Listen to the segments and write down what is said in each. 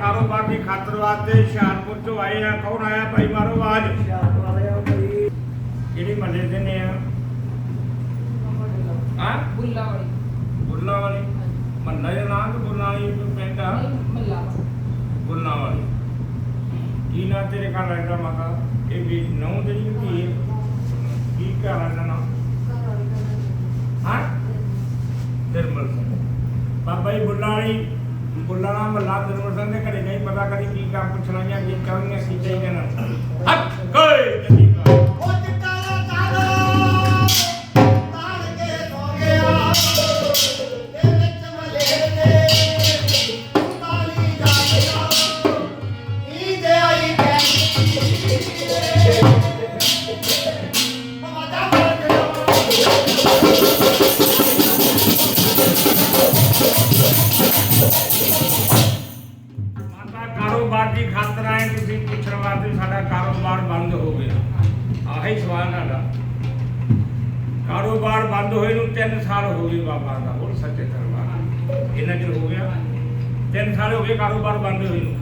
ਕਾਰੋਬਾਰ ਦੀ ਖਾਤਰ ਵਾਸਤੇ ਹੁਸ਼ਿਆਰਪੁਰ ਤੋਂ ਆਏ ਆ। ਕੌਣ ਆਇਆ? ਭਾਈ ਮਾਰੋ ਆਵਾਜ਼। ਕਿਹੜੀ ਮਹੱਲੇ ਦੇ ਨੇ ਆ? ਹਾਂ? ਬੁੱਲਾ ਵਾਲੀ ਬੁੱਲਾ ਵਾਲੀ ਮਹੱਲਾ ਦਾ ਨਾਮ ਕਿ ਬੁੱਲਾ ਵਾਲੀ ਪਿੰਡ ਆ? ਮੱਲਾ ਬੁੱਲਾ ਵਾਲੀ ਕੀ ਨਾਂ ਤੇਰੇ ਘਰ ਲੱਗਦਾ ਮਾਤਾ? ਇਹ ਵੀ ਨੌ ਦੇ ਜੀ ਕੀ ਹੈ? ਕੀ ਘਰ ਦਾ ਨਾਮ ਹਾਂ? ਨਿਰਮਲ ਸਿੰਘ। ਬਾਬਾ ਜੀ ਬੁੱਲਾ ਵਾਲੀ ਬੁੱਲਾ ਨਾਮ ਮੱਲਾ ਨਿਰਮਲ ਸਿੰਘ ਦੇ ਘਰੇ ਨਹੀਂ ਪਤਾ ਕਰੀ ਕੀ ਕੰਮ ਪੁੱਛਣਾ ਜਾਂ ਕੀ ਕਰਨੀਆਂ ਕੀ ਚਾਹੀਦੀਆਂ ਨਾ ਹੱਥ ਗਿਆ ਸਵਾਲ ਸਾਡਾ ਕਾਰੋਬਾਰ ਬੰਦ ਹੋਏ ਨੂੰ 3 ਸਾਲ ਹੋ ਗਏ ਬਾਬਾ ਦਾ, ਹੋਰ ਸੱਚੇ ਦਰਬਾਰ ਕਿੰਨਾ ਚਿਰ ਹੋ ਗਿਆ। 3 ਸਾਲ ਹੋ ਗਏ ਕਾਰੋਬਾਰ ਬੰਦ ਹੋਏ ਨੂੰ।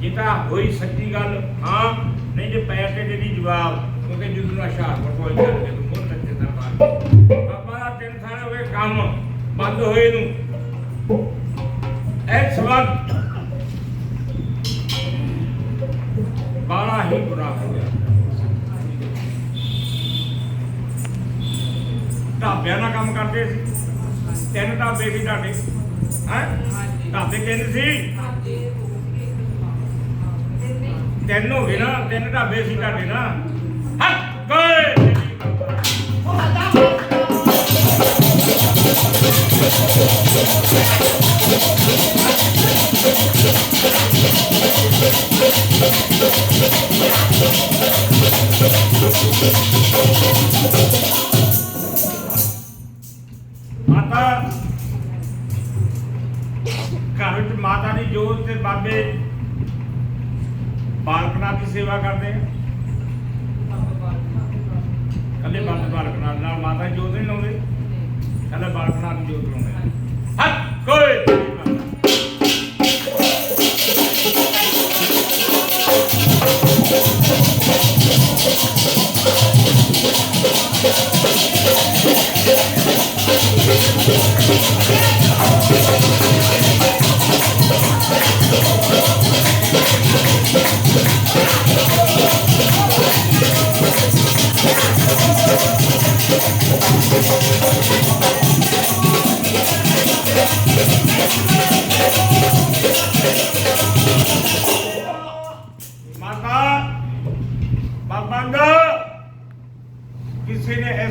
ਜੇ ਤਾਂ ਹੋਈ ਸੱਚੀ ਗੱਲ, ਹਾਂ, ਨਹੀਂ ਜੇ ਪੈਰ ਤੇ ਜਿਹੜੀ ਜਵਾਬ, ਕਿਉਂਕਿ ਜਦੋਂ ਨਾ ਸ਼ਾਹ ਕੋਈ ਚੱਲ ਗਿਆ ਤੂੰ ਸੱਚੇ ਦਰਬਾਰ ਬਾਬਾ ਦਾ 3 ਸਾਲ ਹੋ ਗਏ ਕੰਮ ਬੰਦ ਹੋਏ ਨੂੰ। ਇਸ ਵਕਤ ਬਾਲਾ ਹੀ ਬੁਰਾ ਹੋ ਗਿਆ ਢਾਬਿਆਂ ਨਾਲ ਕੰਮ ਕਰਦੇ ਸੀ। ਤਿੰਨ ਢਾਬੇ ਸੀ ਤੁਹਾਡੇ। ਹੈ? ਢਾਬੇ ਤਿੰਨ ਸੀ? ਤਿੰਨ ਹੋ ਗਏ ਨਾ ਤਿੰਨ। ਢਾਬੇ ਸੀ ਤੁਹਾਡੇ ਨਾ। ਗਏ! ਦਾ ਜੋਤ ਤੇ ਬਾਬੇ ਬਾਲਕਨਾਥ ਦੀ ਸੇਵਾ ਕਰਦੇ ਆ। ਕੱਲੇ ਬੰਦ ਬਾਲਕਨਾਥ ਨਾਲ ਮਾਤਾ ਦੀ ਜੋਤ ਨਹੀਂ ਲਾਉਂਦੇ? ਕੱਲੇ ਬਾਲਕਨਾਥ ਦੀ ਜੋਤ ਲਾਉਂਦੇ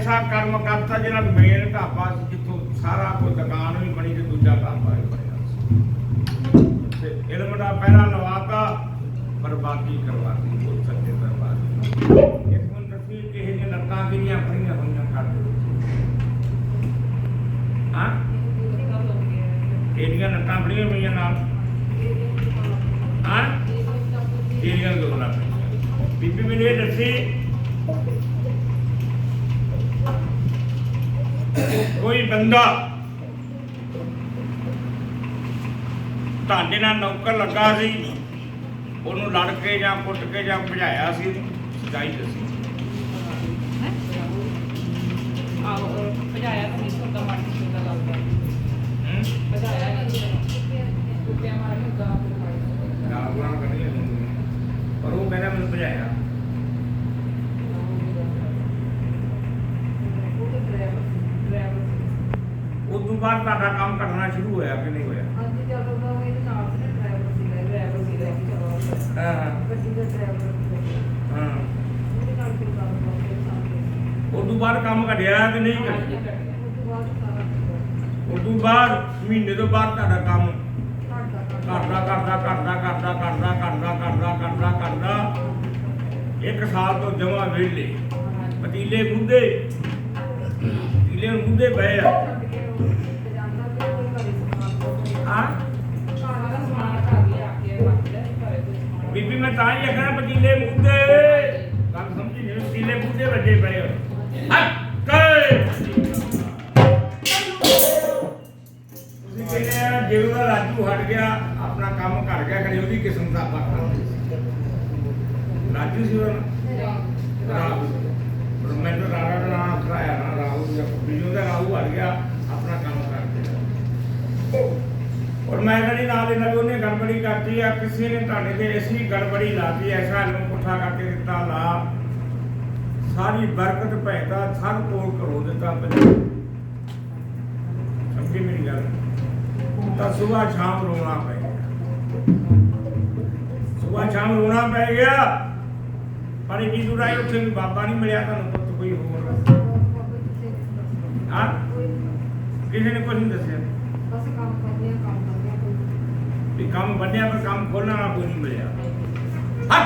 ਐਸਾ ਕਰਮ ਕਰਤਾ ਜਿਹੜਾ ਮੇਨ ਢਾਬਾ ਸੀ, ਜਿੱਥੋਂ ਸਾਰਾ ਕੋਈ ਦੁਕਾਨ ਵੀ ਬਣੀ ਤੇ ਦੂਜਾ ਢਾਬਾ ਵੀ ਬਣਿਆ ਤੇ ਇਲਮ ਦਾ ਪਹਿਰਾ ਲਵਾਤਾ, ਬਰਬਾਦੀ ਕਰਵਾਤੀ ਉਹ ਸੱਚੇ ਦਰਬਾਰ ਇੱਕ ਹੁਣ ਦੱਸੀ ਕਿਸੇ ਨੇ ਲੱਤਾਂ ਕਿਹੜੀਆਂ ਫੜੀਆਂ ਹੋਈਆਂ ਕਰਦੇ ਹਾਂ? ਕਿਹੜੀਆਂ ਲੱਤਾਂ ਫੜੀਆਂ ਹੋਈਆਂ ਨਾਲ? ਹਾਂ? ਤੇਰੀਆਂ ਗੱਲਾਂ ਬੀਬੀ ਮੈਨੂੰ ਇਹ ਦੱਸੀ ਕੋਈ ਬੰਦਾ ਤੁਹਾਡੇ ਨਾਲ ਨੌਕਰ ਲੱਗਾ ਸੀ। ਉਹਨੂੰ ਲੜ ਕੇ ਜਾਂ ਕੁੱਟ ਕੇ ਜਾਂ ਭਜਾਇਆ ਸੀ। ਸਚਾਈ ਦੱਸੀ। ਆਹੋ ਭਜਾਇਆ ਤਾਂ ਨਹੀਂ ਸੁਣਦਾ ਮਾਟੀ ਸੁਣਦਾ ਲੱਗਦਾ ਹੂੰ? ਭਜਾਇਆ ਨਹੀਂ ਕੁੱਤਿਆਂ ਮਾਰ ਕੇ ਗਾਂ। ਪਰ ਉਹ ਕਹਿੰਦਾ ਮੈਨੂੰ ਭਜਾਇਆ ਉਸ ਤੋਂ ਬਾਅਦ ਤੁਹਾਡਾ ਕੰਮ ਕਰਨਾ ਸ਼ੁਰੂ ਹੋਇਆ ਕਿ ਨਹੀਂ ਹੋਇਆ? ਹਾਂ ਹਾਂ। ਹਾਂ। ਉਸ ਤੋਂ ਬਾਅਦ ਕੰਮ ਘਟਿਆ ਕਿ ਨਹੀਂ ਘਟਿਆ? ਉਸ ਤੋਂ ਬਾਅਦ ਮਹੀਨੇ ਤੋਂ ਬਾਅਦ ਤੁਹਾਡਾ ਕੰਮ? ਕਰਦਾ ਕਰਦਾ। ਕਰਦਾ ਕਰਦਾ ਕਰਦਾ ਕਰਦਾ ਕਰਦਾ ਕਰਦਾ ਕਰਦਾ ਇੱਕ ਸਾਲ ਤੋਂ ਜਮਾ ਪਤੀ ਪਤੀਲੇ ਮੁੱਦੇ ਪਤੀਲੇ ਮੁੱਦੇ ਪਏ ਆ। ਸਮਾਨ ਬੀਬੀ, ਮੈਂ ਤਾਂ ਹੀ ਆਖਣਾ ਪਤੀਲੇ ਮੁੱਦੇ ਗੱਲ ਸਮਝੀ ਨਹੀਂ ਪਤੀਲੇ ਮੁੱਦੇ ਵੱਡੇ ਪਏ ਹੋਏ ਹੱਕ ਤੁਸੀਂ ਕਹਿੰਦੇ ਆ ਜਦੋਂ ਦਾ ਰਾਜੂ ਹਟ ਗਿਆ, ਆਪਣਾ ਕੰਮ ਕਰ ਗਿਆ ਖੜੀ ਉਹਦੀ ਕਿਸਮ ਦਾ ਬਾਤਾਂ ਰਾਜੂ ਸੀ ਉਹ ਨਾ ਰਾਹੁਲ। ਰਾਣਾ ਦਾ ਨਾਮ ਕਰਾਇਆ ਨਾ, ਰਾਹੁਲ ਜਾਂ ਬਿਜੂ ਦਾ ਰਾਹੁਲ ਹਟ ਗਿਆ ਆਪਣਾ ਕੰਮ ਕਰ ਗਿਆ ਔਰ ਮੈਂ ਕਹਿੰਦੀ ਨਾਲ ਇਹਨਾਂ ਉਹਨੇ ਕਰਤੀ ਆ ਕਿਸੇ ਨੇ ਤੁਹਾਡੇ ਤੇ ਐਸੀ ਗੜਬੜੀ ਲਾਤੀ ਐਸਾ ਨੂੰ ਪੁੱਠਾ ਕਰਕੇ ਦਿੱਤਾ ਲਾ। ਸਾਰੀ ਬਰਕਤ ਭੈਦਾ ਸਭ ਕੋਲ ਕਰੋ ਦਿੱਤਾ ਮੈਨੂੰ ਸਮਝੀ ਮੇਰੀ ਗੱਲ? ਤਾਂ ਸਵੇਰ ਸ਼ਾਮ ਰੋਣਾ ਪੈ ਗਿਆ। ਸਵੇਰ ਸ਼ਾਮ ਰੋਣਾ ਪੈ ਗਿਆ। ਪਰ ਇਹ ਦੁਰਾਈ ਉੱਥੇ ਵੀ ਬਾਬਾ ਨਹੀਂ ਮਿਲਿਆ ਤੁਹਾਨੂੰ ਪੁੱਤ ਕੋਈ ਹੋਰ ਹਾਂ? ਕਿਸੇ ਨੇ ਕੁਝ ਨਹੀਂ ਦੱਸਿਆ। ਬਸ ਕੰਮ ਕਰਦੇ ਆ ਕੰਮ ਕਰਦੇ કામ બન્યા પર કામ ખોલનારા કોઈ નહીં મળ્યા હા.